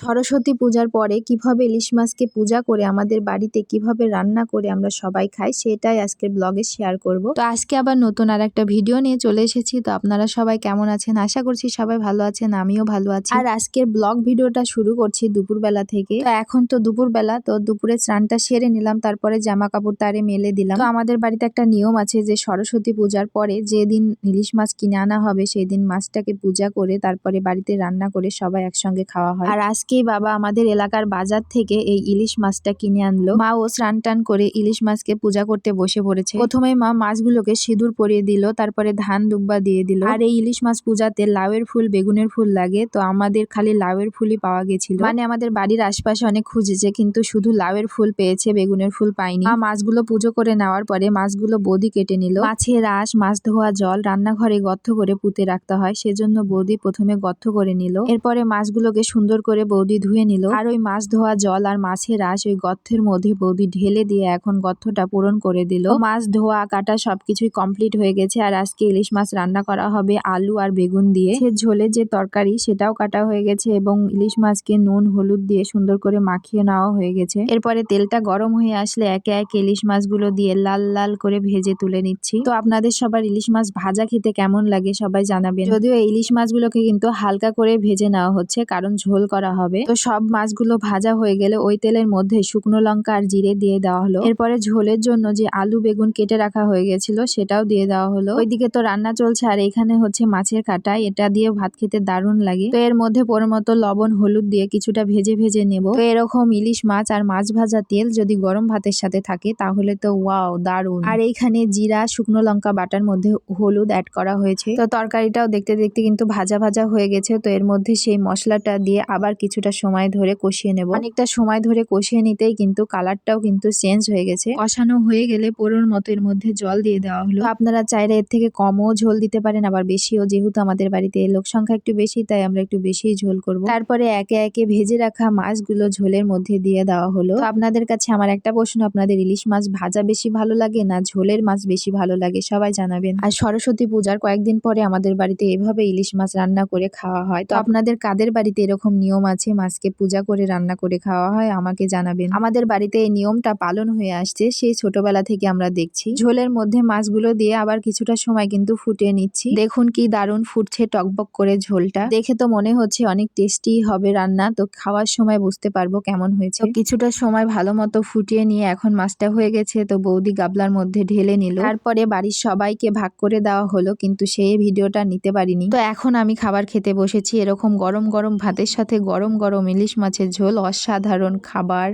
সরস্বতী পূজার পরে কীভাবে ইলিশ মাছকে পূজা করে আমাদের বাড়িতে, কীভাবে রান্না করে আমরা সবাই খাই, সেটাই আজকের ব্লগে শেয়ার করব। তো আজকে আবার নতুন আর একটা ভিডিও নিয়ে চলে এসেছি। তো আপনারা সবাই কেমন আছেন? আশা করছি সবাই ভালো আছেন, আমিও ভালো আছি। আর আজকের ব্লগ ভিডিওটা শুরু করছি দুপুরবেলা থেকে। তো এখন তো দুপুরবেলা, তো দুপুরে স্নানটা সেরে নিলাম, তারপরে জামা কাপড় তারে মেলে দিলাম। তো আমাদের বাড়িতে একটা নিয়ম আছে যে সরস্বতী পূজার পরে যেদিন ইলিশ মাছ কিনে আনা হবে সেই দিন মাছটাকে পূজা করে তারপরে বাড়িতে রান্না করে সবাই একসঙ্গে খাওয়া হয়। আর আজকেই বাবা আমাদের এলাকার বাজার থেকে এই ইলিশ মাছটা কিনে আনলো। মা ও স্নান টান করে ইলিশ মাছকে পূজা করতে বসে পড়েছে। প্রথমে মা মাছগুলোকে সিঁদুর পরিয়ে দিল, তারপরে ধান দুব্বা দিয়ে দিল। আর এই ইলিশ মাছ পূজাতে লাউয়ের ফুল, বেগুনের ফুল লাগে, তো আমাদের খালি লাউয়ের ফুলই পাওয়া গেছিল। মানে আমাদের বাড়ির আশপাশে অনেক খুঁজেছে, কিন্তু শুধু লাউয়ের ফুল পেয়েছে, বেগুনের ফুল পাইনি মা মাছগুলো পুজো করে নেওয়ার পরে মাছগুলো বদি কেটে নিল। মাছের আঁশ, মাছ ধোয়া জল, রান্নাঘরে গর্ত করে পুঁতে রাখতে হয়, সেজন্য বদি প্রথমে গর্ত করে নিল। এরপরে মাছগুলোকে সুন্দর করে বৌদি ধুয়ে নিল। আর ওই মাছ ধোয়া জল আর মাছের আঁশ ওই গর্থের মধ্যে বৌদি ঢেলে দিয়ে এখন গর্থটা পূরণ করে দিল। মাছ ধোয়া, কাটা সবকিছুই কমপ্লিট হয়ে গেছে আর আজকে ইলিশ মাছ রান্না করা হবে আলু আর বেগুন দিয়ে। সে ঝোলের যে তরকারি সেটাও কাটা হয়ে গেছে এবং ইলিশ মাছকে নুন, হলুদ দিয়ে সুন্দর করে মাখিয়ে নেওয়া হয়ে গেছে। এরপরে তেলটা গরম হয়ে আসলে একে একে ইলিশ মাছগুলো দিয়ে লাল লাল করে ভেজে তুলে নিচ্ছি। তো আপনাদের সবার ইলিশ মাছ ভাজা খেতে কেমন লাগে সবাই জানাবেন। যদিও ইলিশ মাছগুলোকে কিন্তু হালকা করে ভেজে নেওয়া হচ্ছে, কারণ ঝোল করা হবে। তো সব মাছগুলো ভাজা হয়ে গেলে ওই তেলের মধ্যে শুকনো লঙ্কা আর জিরে দিয়ে দেওয়া হলো। এরপরে ঝোলের জন্য যে আলু বেগুন কেটে রাখা হয়ে গেছিল সেটাও দিয়ে দেওয়া হলো। ওইদিকে তো রান্না চলছে আর এখানে হচ্ছে মাছের কাটা। এটা দিয়ে ভাত খেতে দারুণ লাগে। তো এর মধ্যে মতো লবণ, হলুদ দিয়ে কিছুটা ভেজে ভেজে নেব। তো এরকম ইলিশ মাছ আর মাছ ভাজা তেল যদি গরম ভাতের সাথে থাকে তাহলে তো ওয়াও, দারুণ। আর এইখানে জিরা, শুকনো লঙ্কা বাটার মধ্যে হলুদ অ্যাড করা হয়েছে। তো তরকারিটাও দেখতে দেখতে কিন্তু ভাজা ভাজা হয়ে গেছে। তো এর মধ্যে সেই মশলাটা দিয়ে আবার কিছুটা সময় ধরে কষিয়ে নেব। অনেকটা সময় ধরে কষিয়ে নিতেই কিন্তু কালারটাও কিন্তু চেঞ্জ হয়ে গেছে। কষানো হয়ে গেলে পরোর মতো এর মধ্যে জল দিয়ে দেওয়া হলো। আপনারা চাইলে এর থেকে কমও ঝোল দিতে পারেন, আবার বেশিও। যেহেতু আমাদের বাড়িতে লোক সংখ্যা একটু বেশি, তাই আমরা একটু বেশি ঝোল করব। তারপরে একে একে ভেজে রাখা মাছগুলো ঝোলের মধ্যে দিয়ে দেওয়া হলো। আপনাদের কাছে আমার একটা প্রশ্ন, আপনাদের ইলিশ মাছ ভাজা বেশি ভালো লাগে না ঝোলের মাছ বেশি ভালো লাগে? সবাই জানাবেন। আর সরস্বতী পূজার কয়েকদিন পরে আমাদের বাড়িতে এভাবে ইলিশ মাছ রান্না করে খাওয়া হয়। তো আপনাদের কাদের বাড়িতে এরকম নিয়ম আছে? মাছকে পূজা করে রান্না করে খাওয়া হয়, আমাকে জানাবেন। আমাদের বাড়িতে এই নিয়মটা পালন হয়ে আসছে, সেই ছোটবেলা থেকে আমরা দেখছি। ঝোলের মধ্যে মাছগুলো দিয়ে আবার কিছুটা সময় কিন্তু ফুটিয়ে নিচ্ছি। দেখুন কি দারুণ ফুটছে টকবক করে ঝোলটা। দেখে তো মনে হচ্ছে অনেক টেস্টি হবে রান্না, তো খাওয়ার সময় বুঝতে পারব কেমন হয়েছে। কিছুটা সময় ভালো মতো ফুটিয়ে নিয়ে এখন মাছটা হয়ে গেছে, তো বৌদি গাবলার মধ্যে ঢেলে নিল। তারপরে বাড়ির সবাইকে ভাগ করে দেওয়া হলো, কিন্তু সেই ভিডিওটা নিতে পারিনি। তো এখন আমি খাবার খেতে বসেছি, এরকম গরম গরম ভাতের সাথে গরম গরম ইলিশ মাছের ঝোল অসাধারণ খাবার।